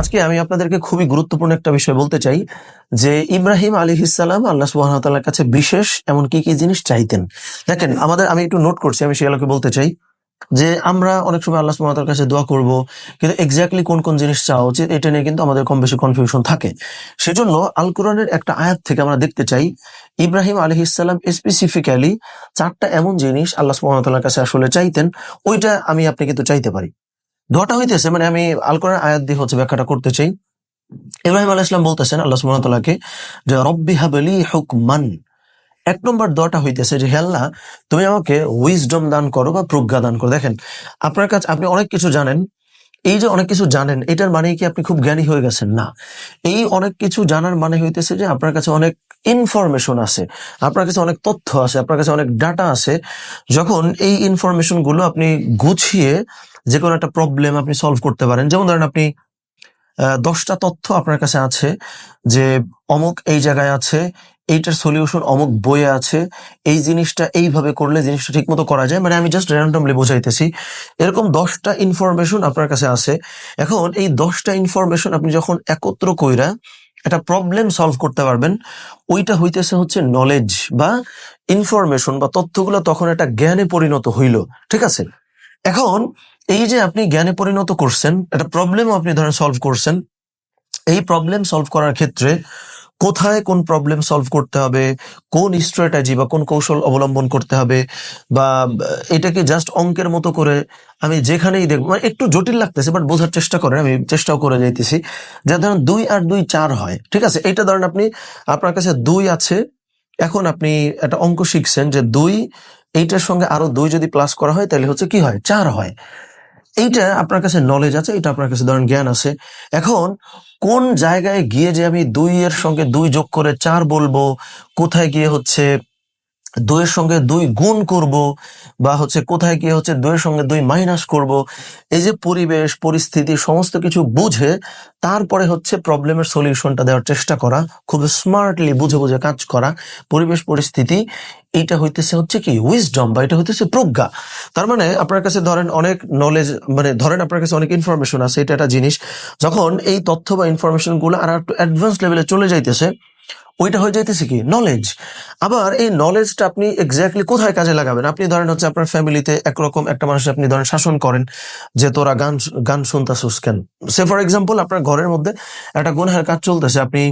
আজকে আমি আপনাদেরকে খুবই গুরুত্বপূর্ণ একটা বিষয় বলতে চাই যে ইব্রাহিম আলী ইসালাম আল্লাহ সুবাহতাল্লার কাছে বিশেষ এমন কি কি জিনিস চাইতেন। দেখেন, আমাদের আমি একটু নোট করছি, আমি সেগুলোকে বলতে চাই যে আমরা অনেক সময় আল্লাহ সুবাহতার কাছে দোয়া করব, কিন্তু এক্স্যাক্টলি কোন কোন জিনিস চাওয়া উচিত এটা নিয়ে কিন্তু আমাদের কম বেশি কনফিউশন থাকে। সেজন্য আল কোরআনের একটা আয়াত থেকে আমরা দেখতে চাই, ইব্রাহিম আলী ইসালাম স্পেসিফিক্যালি চারটা এমন জিনিস আল্লাহ সুবাহতাল্লার কাছে আসলে চাইতেন, ওইটা আমি আপনি কিন্তু চাইতে পারি। দোয়াটা হইতেছে মানে আমি আল কোরআন আয়াত দিয়ে হচ্ছে ব্যাখ্যাটা করতে চাই। ইব্রাহিম আলাহ ইসলাম বলতেছেন, আল্লাহ সুবহানাহু যে, রব্বি হাবলি হুকমান। এক নম্বর দোয়াটা হইতেছে যে, হে আল্লাহ, তুমি আমাকে উইজডম দান করো বা প্রজ্ঞা দান করো। দেখেন, আপনার কাছে, আপনি অনেক কিছু জানেন, এই যে অনেক কিছু জানেন, এটার মানে কি আপনি খুব জ্ঞানী হয়ে গেছেন? না। এই অনেক কিছু জানার মানে হইতেছে যে, আপনার কাছে অনেক ইনফরমেশন আছে, আপনার কাছে অনেক তথ্য আছে, আপনার কাছে অনেক ডাটা আছে। যখন এই ইনফরমেশনগুলো আপনি গুছিয়ে যে কোনো একটা প্রবলেম আপনি সলভ করতে পারেন। যেমন ধরেন আপনি দশটা তথ্য আপনার কাছে আছে যে অমুক এই জায়গায় আছে, এইটার সলিউশন অমুক বইয়ে আছে, এই জিনিসটা এইভাবে করলে জিনিসটা ঠিক মতো করা যায়। মানে আমি জাস্ট র্যান্ডমলি বোঝাইতেছি। এরকম দশটা ইনফরমেশন আপনার কাছে আছে। এখন এই দশটা ইনফরমেশন আপনি যখন একত্র কইরা একটা প্রবলেম সলভ করতে পারবেন, ওইটা হইতেছে হচ্ছে নলেজ বা ইনফরমেশন বা তথ্যগুলো তখন একটা জ্ঞানে পরিণত হইল। ঠিক আছে? এখন এই যে আপনি জ্ঞানে পরিণত করছেন, একটা প্রবলেম আপনি ধরেন সলভ করছেন, এই প্রবলেম সলভ করার ক্ষেত্রে কোথায় কোন প্রবলেম সলভ করতে হবে, কোন স্ট্র্যাটেজি বা কোন কৌশল অবলম্বন করতে হবে, বা এটাকে জাস্ট অঙ্কের মতো করে আমি যেখানেই দেখব মানে একটু জটিল লাগতেছে বাট বোঝার চেষ্টা করেন, আমি চেষ্টাও করে যাইতেছি। যে ধরেন দুই আর দুই চার হয়, ঠিক আছে? এটা ধরেন আপনি, আপনার কাছে দুই আছে, এখন আপনি একটা অঙ্ক শিখছেন যে দুই, এইটার সঙ্গে আরও দুই যদি প্লাস করা হয়, তাহলে হচ্ছে কি হয়? চার হয়। এইটা আপনার কাছে নলেজ আছে, এটা আপনার কাছে ধরেন জ্ঞান আছে। এখন কোন জায়গায় গিয়ে যে আমি দুই এর সঙ্গে দুই যোগ করে চার বলব, কোথায় গিয়ে হচ্ছে দুইয়ের সঙ্গে দুই গুণ করব বা হচ্ছে কোথায় গিয়ে হচ্ছে দুইয়ের সঙ্গে দুই মাইনাস করব, এই যে পরিবেশ, পরিস্থিতি, সমস্ত কিছু বুঝে তারপরে হচ্ছে প্রবলেমের সলিউশনটা দেওয়ার চেষ্টা করা, খুব স্মার্টলি বুঝে বুঝে কাজ করা, পরিবেশ, পরিস্থিতি, এইটা হইতেছে হচ্ছে কি উইজডম বা এটা হইতেছে প্রজ্ঞা। তার মানে আপনার কাছে ধরেন অনেক নলেজ মানে ধরেন আপনার কাছে অনেক ইনফরমেশন আছে, এটা একটা জিনিস, যখন এই তথ্য বা ইনফরমেশনগুলো আর একটু অ্যাডভান্স লেভেলে চলে যাইতেছে ওইটা হয়ে যাইতেছে কি? নলেজ আবার এই নলেজটা আপনি এক্স্যাক্টলি কোথায় কাজে লাগাবেন? আপনি ধরেন হচ্ছে আপনার ফ্যামিলিতে একরকম একটা মানুষ আপনি ধরেন শাসন করেন যে তোরা গান গান শুনতাছিস কেন? সে ফর এক্সাম্পল আপনার ঘরের মধ্যে একটা গুনহার কাজ চলতেছে। আপনি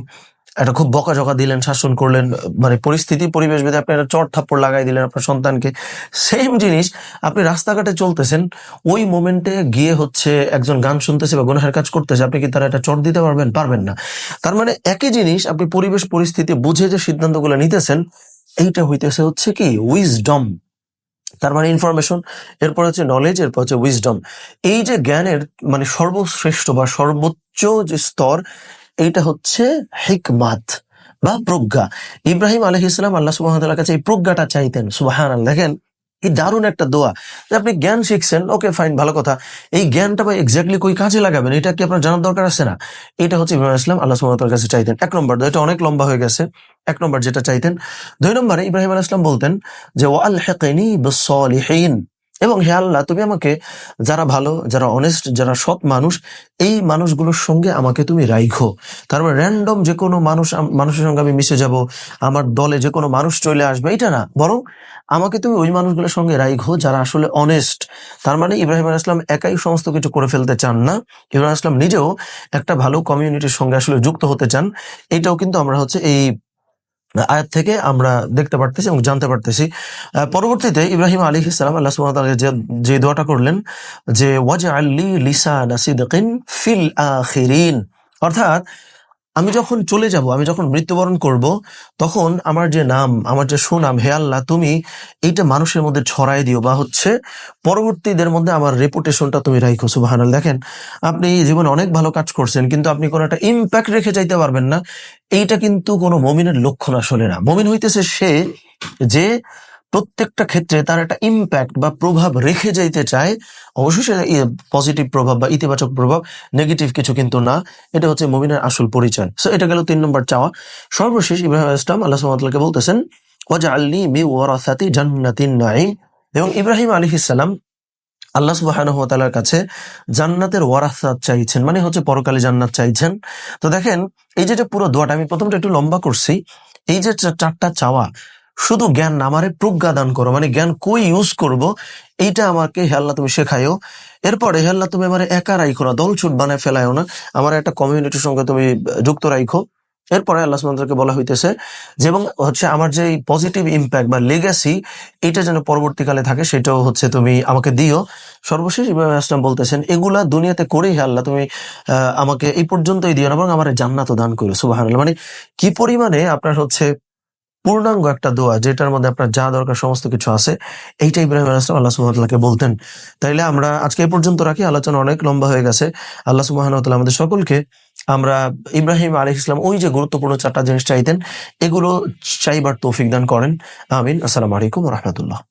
একটা খুব বকাঝকা দিলেন, শাসন করলেন মানে পরিস্থিতি, পরিবেশ ভেদে আপনি একটা চট থাপ্পড় লাগাই দিলেন আপনার সন্তানকে। সেম জিনিস, আপনি রাস্তাঘাটে চলতেছেন, ওই মোমেন্টে গিয়ে হচ্ছে একজন গান শুনতেছে বা গুনহার কাজ করতেছে, আপনি কি তারা একটা চট দিতে পারবেন? পারবেন না। তার মানে একই জিনিস, আপনি পরিবেশ, পরিস্থিতি বুঝে যে সিদ্ধান্তগুলো নিতেছেন, এইটা হইতেছে হচ্ছে কি উইজডম তার মানে ইনফরমেশন এরপর হচ্ছে নলেজ এরপর হচ্ছে উইজডম এই যে জ্ঞানের মানে সর্বশ্রেষ্ঠ বা সর্বোচ্চ যে স্তর এইটা হচ্ছে হিকমাত বা প্রজ্ঞা। ইব্রাহিম আলহ ইসলাম আল্লাহ সুবাহ কাছে এই প্রজ্ঞাটা চাইতেন সুবাহান দেখেন এই দারুণ একটা দোয়া। যে আপনি জ্ঞান শিখছেন, ওকে, ফাইন, ভালো কথা। এই জ্ঞানটা বা এক্স্যাক্টলি কই কাজে লাগাবেন? এটা কি আপনার জানার দরকার আছে না? এটা হচ্ছে ইব্রাহিম ইসলাম আল্লাহ সুবাহতার কাছে চাইতেন। এক নম্বর, এটা অনেক লম্বা হয়ে গেছে। এক নম্বর যেটা চাইতেন। দুই নম্বরে ইব্রাহিম আলাহ ইসলাম বলতেন যে ও আল হেকিনী বিসলিহিন এবং হে আল্লাহ, তুমি আমাকে যারা ভালো, যারা অনেস্ট যারা সৎ মানুষ, এই মানুষগুলোর সঙ্গে আমাকে তুমি রাইখো। তারপর র্যান্ডম যে কোনো মানুষ মানুষের সঙ্গে আমি মিশে যাব, আমার দলে যে কোনো মানুষ চলে আসবে এটা না। বরং আমাকে তুমি ওই মানুষগুলোর সঙ্গে রাইখো যারা আসলে অনেস্ট তার মানে ইব্রাহিম আলাইহিস সালাম একাই সমস্ত কিছু করে ফেলতে চান না। ইব্রাহিম আসলাম নিজেও একটা ভালো কমিউনিটির সঙ্গে আসলে যুক্ত হতে চান। এটাও কিন্তু আমরা হচ্ছে এই আয়াত থেকে আমরা দেখতে পারতেছি এবং জানতে পারতেছি। পরবর্তীতে ইব্রাহিম আলী ইসলাম আল্লাহ তাআলা যে যে দোয়াটা করলেন যে ওয়াজ আল্লি লিসা নাসিদিন ফিল আখিরিন। অর্থাৎ আমি যখন চলে যাব, আমি যখন মৃত্যুবরণ করব, তখন আমার যে নাম, আমার যে সুনাম, হে আল্লাহ, তুমি এইটা মানুষের মধ্যে ছড়াই দিও বা হচ্ছে পরবর্তীদের মধ্যে আমার রেপুটেশনটা তুমি রাখো সুবাহানাল দেখেন, আপনি জীবনে অনেক ভালো কাজ করছেন, কিন্তু আপনি কোনো একটা ইম্প্যাক্ট রেখে যাইতে পারবেন না। এইটা কিন্তু কোনো মমিনের লক্ষণ আসলে না। মমিন হইতেছে সে যে প্রত্যেকটা ক্ষেত্রে তার একটা ইম্প্যাক্ট বা প্রভাব রেখে যাইতে চায়, অবশ্যই সেটা পজিটিভ প্রভাব বা ইতিবাচক প্রভাব নেগেটিভ কিছু কিন্তু না। এটা হচ্ছে মমিনের আসল পরিচয়। সো এটা গেল তিন নম্বর চাওয়া। সর্বশেষ ইব্রাহিম আলাইহিস সালাম আল্লাহ সুবহানাহু বলতেছেন, ওয়াজআলনি মি ওয়ারাসাতি জান্নাতিন নাঈম। এবং ইব্রাহিম আলী সালাম আল্লাহ সুবহানাহু কাছে জান্নাতের ওয়ারাসাত চাইছেন মানে হচ্ছে পরকালে জান্নাত চাইছেন। তো দেখেন, এই যে পুরো দোয়াটা, আমি প্রথমটা একটু লম্বা করছি। এই যে চারটা চাওয়া শুধু জ্ঞান না, আমারে প্রজ্ঞা দান করো। মানে জ্ঞান কই ইউজ করব? এইটা আমাকে হে আল্লাহ তুমি শেখাইও। এরপরে হে আল্লাহ তুমি আমার একা রাইখো না দল ছুট বানায় ফেলাইও না। আমার একটা কমিউনিটির সঙ্গে তুমি যুক্ত রাইখো। এরপরে আল্লাহ সুবহানাহু বলা হইতেছে যে, এবং হচ্ছে আমার যে পজিটিভ ইম্প্যাক্ট বা লেগাসি এটা যেন পরবর্তীকালে থাকে, সেটাও হচ্ছে তুমি আমাকে দিও। সর্বশেষ ইব্রাহিম আসলাম বলতেছেন, এগুলা দুনিয়াতে করেই আল্লাহ তুমি আমাকে এই পর্যন্তই দিও না এবং আমার জান্নাত দান করো সুবহানাল্লাহ। মানে কি পরিমাণে আপনার হচ্ছে পূর্ণাঙ্গ একটা দোয়া, যেটার মধ্যে আপনার যা দরকার সমস্ত কিছু আছে, এইটা ইব্রাহিম আলাইসলাম আল্লাহ সুবাহকে বলতেন। তাইলে আমরা আজকে এই পর্যন্ত রাখি, আলোচনা অনেক লম্বা হয়ে গেছে। আল্লাহ সুবাহ আমাদের সকলকে আমরা ইব্রাহিম আলী ইসলাম ওই যে গুরুত্বপূর্ণ চারটা জিনিস চাইতেন, এগুলো চাইবার তৌফিক দান করেন। আমিন। আসসালামু আলাইকুম রহমতুল্লাহ।